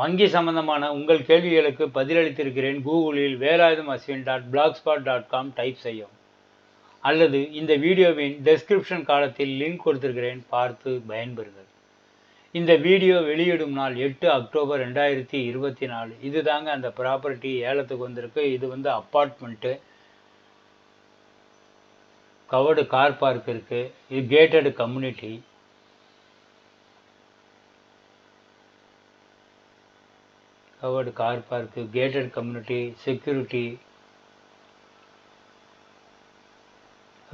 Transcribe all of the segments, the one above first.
வங்கி சம்பந்தமான உங்கள் கேள்விகளுக்கு பதிலளித்திருக்கிறேன். கூகுளில் Velayutham Ashwin dot blog spot dot com type செய்யவும். அல்லது இந்த வீடியோவின் டெஸ்கிரிப்ஷன் காலத்தில் லிங்க் கொடுத்திருக்கிறேன். பார்த்து பயன்பெறுங்கள். இந்த வீடியோ வெளியிடும் நாள் எட்டு அக்டோபர் ரெண்டாயிரத்தி இருபத்தி நாலு. இது தாங்க அந்த ப்ராப்பர்ட்டி ஏலத்துக்கு வந்திருக்கு. இது வந்து அப்பார்ட்மெண்ட்டு கவர்டு கார் பார்க் இருக்குது இது gated community covered car park gated community security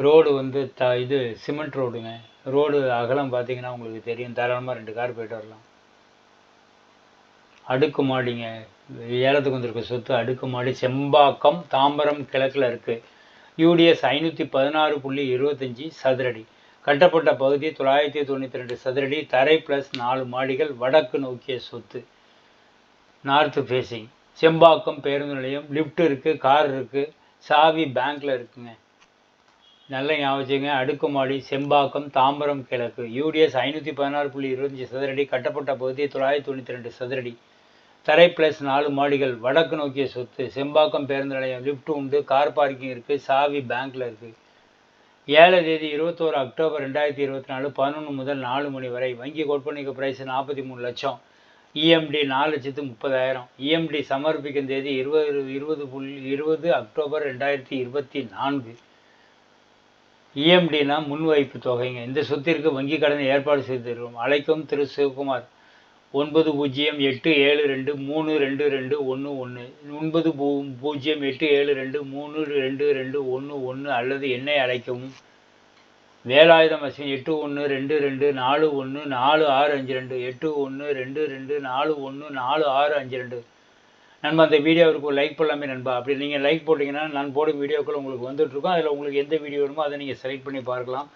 road வந்து த இது சிமெண்ட் ரோடுங்க ரோடு அகலம் பார்த்தீங்கன்னா உங்களுக்கு தெரியும். தாராளமாக ரெண்டு கார் போயிட்டு வரலாம். அடுக்கு மாடிங்க. ஏலத்துக்கு வந்திருக்க சொத்து அடுக்கு மாடி. செம்பாக்கம் தாம்பரம் கிழக்கில் இருக்குது யூடிஎஸ் ஐநூற்றி பதினாறு புள்ளி இருபத்தஞ்சி சதுரடி. கட்டப்பட்ட பகுதி தொள்ளாயிரத்தி தொண்ணூற்றி ரெண்டு சதுரடி. தரை ப்ளஸ் நாலு மாடிகள். வடக்கு நோக்கிய சொத்து. நார்த்து ஃபேஸிங் செம்பாக்கம் பேருந்து நிலையம் லிஃப்ட் இருக்குது கார் இருக்குது சாவி பேங்க்கில் இருக்குங்க. நல்ல ஞாபகம் அடுக்குமாடி செம்பாக்கம் தாம்பரம் கிழக்கு. யூடிஎஸ் ஐநூற்றி பதினாறு புள்ளி இருபத்தஞ்சி சதுரடி கட்டப்பட்ட பகுதி தொள்ளாயிரத்தி தொண்ணூற்றி ரெண்டு சதுரடி. தரை ப்ளஸ் நாலு மாடிகள் வடக்கு நோக்கிய சொத்து. செம்பாக்கம் பேருந்து நிலையம் லிஃப்ட் உண்டு கார் பார்க்கிங் இருக்குது சாவி பேங்க்கில் இருக்குது ஏழு தேதி இருபத்தோரு அக்டோபர் ரெண்டாயிரத்தி இருபத்தி நாலு பதினொன்று முதல் நாலு மணி வரை. வங்கி கோட்பணிக்கு ப்ரைஸ் நாற்பத்தி மூணு லட்சம். இஎம்டி நாலு லட்சத்து முப்பதாயிரம். இஎம்டி சமர்ப்பிக்கும் தேதி இருபது இருபது புள்ளி இருபது அக்டோபர் ரெண்டாயிரத்தி இருபத்தி நான்கு. இஎம்டினா முன்வைப்பு தொகைங்க. இந்த சொத்திற்கு வங்கி கடனை ஏற்பாடு செய்து தருவோம் அழைக்கும் திரு சிவகுமார். ஒன்பது பூஜ்ஜியம் எட்டு ஏழு ரெண்டு மூணு ரெண்டு ரெண்டு ஒன்று ஒன்று ஒன்பது பூ பூஜ்ஜியம் எட்டு ஏழு ரெண்டு மூணு ரெண்டு ரெண்டு ஒன்று ஒன்று அல்லது என்னை அழைக்கவும். வேலாயுதம் அஸ்வின் எட்டு ஒன்று ரெண்டு ரெண்டு நாலு ஒன்று நாலு ஆறு அஞ்சு ரெண்டு எட்டு ஒன்று ரெண்டு ரெண்டு நாலு ஒன்று நாலு ஆறு அஞ்சு ரெண்டு. நண்பா அந்த வீடியோவுக்கு லைக் பண்ணலாமே நண்பா. அப்படி நீங்கள் லைக் போட்டிங்கன்னா நான் போடும் வீடியோக்கள் உங்களுக்கு வந்துட்ருக்கோம் அதில் உங்களுக்கு எந்த வீடியோ வேணுமோ அதை நீங்கள் செலக்ட் பண்ணி பார்க்கலாம்.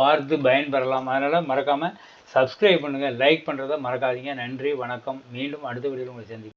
பார்த்து பயன்பெறலாம். அதனால் மறக்காமல் சப்ஸ்கிரைப் பண்ணுங்கள் லைக் பண்ணுறதை மறக்காதீங்க. நன்றி வணக்கம். மீண்டும் அடுத்த வீடியோவில் உங்களை சந்திப்போம்.